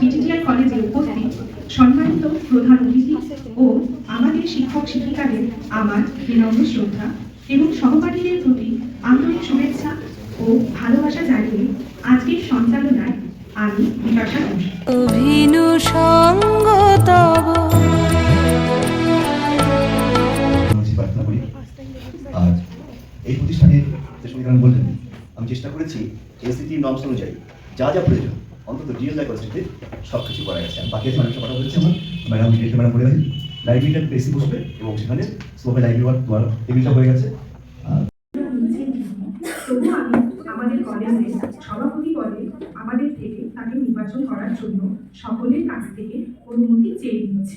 বিটিটিআর কলেজে উপস্থিত সম্মানিত প্রধান অতিথি ও আমাদের শিক্ষক শিক্ষিকাদের আমার বিনম্র শ্রদ্ধা এবং সহপাঠীদের প্রতি আন্তরিক শুভেচ্ছা ও ভালোবাসা জানিয়ে আজকের সঞ্চালনায় আমি ঘোষ। অভিনু সঙ্গ তব। এই প্রতিষ্ঠানের যে সমীকরণ বললেন আমি চেষ্টা করেছি এসিটি নর্মস অনুযায়ী যা যা প্রয়োজন অন্তত ডিএল লাইব্রেরিতে সব কিছু করা গেছে। বাকি মানুষের কথা বলেছি আমার ম্যাডাম ডিরেক্টর ম্যাডাম বলে গেছেন লাইব্রেরিটা বেশি বসবে এবং সেখানে স্লোপে লাইব্রেরি ওয়ার্ক তোমার টেবিলটা হয়ে গেছে। আমাদের কলেজের সভাপতি পদে আমাদের থেকে তাকে নির্বাচন করার জন্য সকলের কাছ থেকে অনুমতি চেয়ে নিচ্ছি।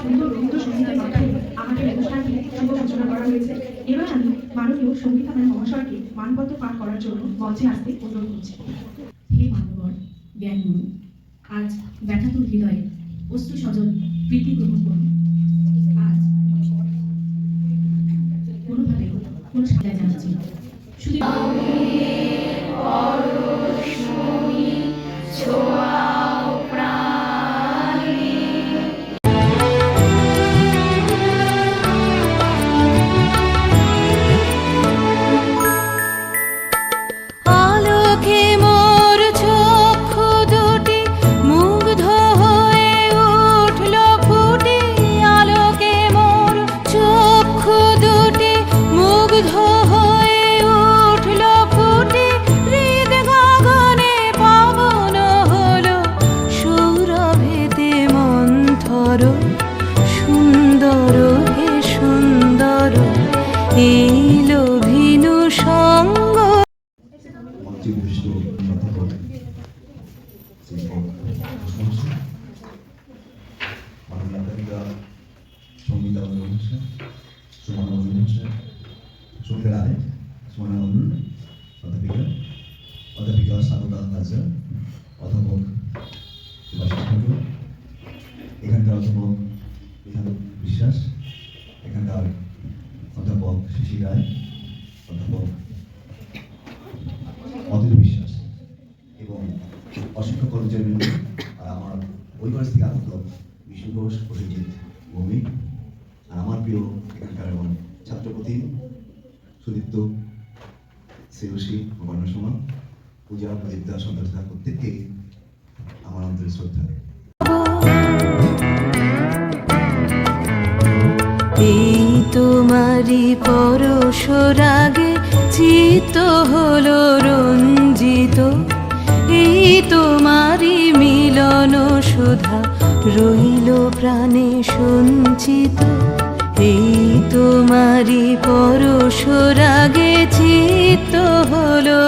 সুন্দর রবীন্দ্র সঙ্গীতের মাধ্যমে আমাদের অনুষ্ঠানটি শুভ সূচনা করা হয়েছে। এবার আমি মাননীয় সঙ্গীতা মহাশয়কে মানপত্র পাঠ করার জন্য মঞ্চে আসতে অনুরোধ করছি। হে মানবর জ্ঞানগুরু আজ ব্যথাতুর হৃদয়ে অশ্রু সজল প্রীতি গ্রহণ করুন। আজ কোনোভাবে কোনো সাজা জানাচ্ছি শুধু আলোকে ঘোষমহাশয়, মাননীয় অধ্যাপিকা সঙ্গীতা মহাশয় সুমনা মহাশয় সঙ্গীতা রায় সুমনা মন্ডল অধ্যাপিকা অধ্যাপিকা স্বাগতা হাজার অধ্যাপক এখানকার অধ্যাপক বিধান বিশ্বাস এখানকার অধ্যাপক শিশি রায় অধ্যাপক অতুল বিশ্বাস এবং অসংখ্য আমার ওই কলেজ থেকে আগত বিষ্ণু ঘোষ ভৌমিক আর আমার প্রিয় এখানকার এবং ছাত্রপতি সুদীপ্ত শ্রেয়সী অপর্ণা সমান, পূজা প্রদীপ্তা সন্ত্রাসা প্রত্যেককে আমার অন্তরের শ্রদ্ধা। এই তোমারি পরশ রাগে চিত হলো সুধা রইল প্রাণে সঞ্চিত। এই তোমারি পরশ রাগে চিত হলো